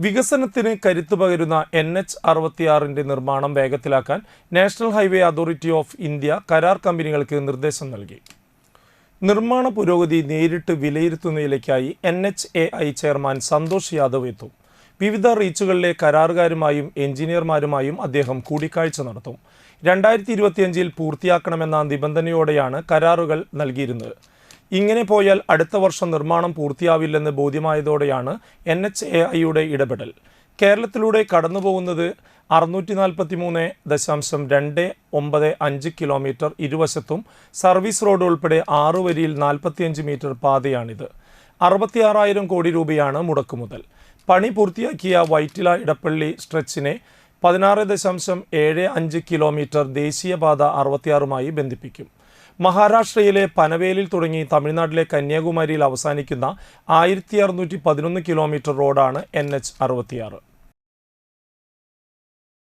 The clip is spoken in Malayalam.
വികസനത്തിന് കരുത്തു പകരുന്ന എൻ എച്ച് അറുപത്തിയാറിന്റെ നിർമ്മാണം വേഗത്തിലാക്കാൻ national highway authority of India കരാർ കമ്പനികൾക്ക് നിർദ്ദേശം നൽകി. നിർമ്മാണ പുരോഗതി നേരിട്ട് വിലയിരുത്തുന്നതിലേക്കായി N H A I chairman Santosh Yadav എത്തും. വിവിധ റീച്ചുകളിലെ കരാറുകാരുമായും എഞ്ചിനീയർമാരുമായും അദ്ദേഹം കൂടിക്കാഴ്ച നടത്തും. രണ്ടായിരത്തി ഇരുപത്തിയഞ്ചിൽ പൂർത്തിയാക്കണമെന്ന നിബന്ധനയോടെയാണ് കരാറുകൾ നൽകിയിരുന്നത്. ഇങ്ങനെ പോയാൽ അടുത്ത വർഷം നിർമ്മാണം പൂർത്തിയാവില്ലെന്ന് ബോധ്യമായതോടെയാണ് എൻ എച്ച് എ ഐയുടെ ഇടപെടൽ. കേരളത്തിലൂടെ കടന്നുപോകുന്നത് അറുന്നൂറ്റി നാൽപ്പത്തി മൂന്ന് ദശാംശം രണ്ട് ഒമ്പത് അഞ്ച് കിലോമീറ്റർ ഇരുവശത്തും സർവീസ് റോഡ് ഉൾപ്പെടെ ആറു വരിയിൽ നാൽപ്പത്തിയഞ്ച് മീറ്റർ പാതയാണിത്. അറുപത്തിയാറായിരം കോടി രൂപയാണ് മുടക്കുമുതൽ പണി പൂർത്തിയാക്കിയ വൈറ്റില ഇടപ്പള്ളി സ്ട്രെച്ചിനെ പതിനാറ് ദശാംശം ഏഴ് അഞ്ച് കിലോമീറ്റർ ദേശീയപാത അറുപത്തിയാറുമായി ബന്ധിപ്പിക്കും. മഹാരാഷ്ട്രയിലെ പനവേലിൽ തുടങ്ങി തമിഴ്നാട്ടിലെ കന്യാകുമാരിയിൽ അവസാനിക്കുന്ന ആയിരത്തി അറുന്നൂറ്റി പതിനൊന്ന് കിലോമീറ്റർ റോഡാണ് എൻ എച്ച് അറുപത്തിയാറ്.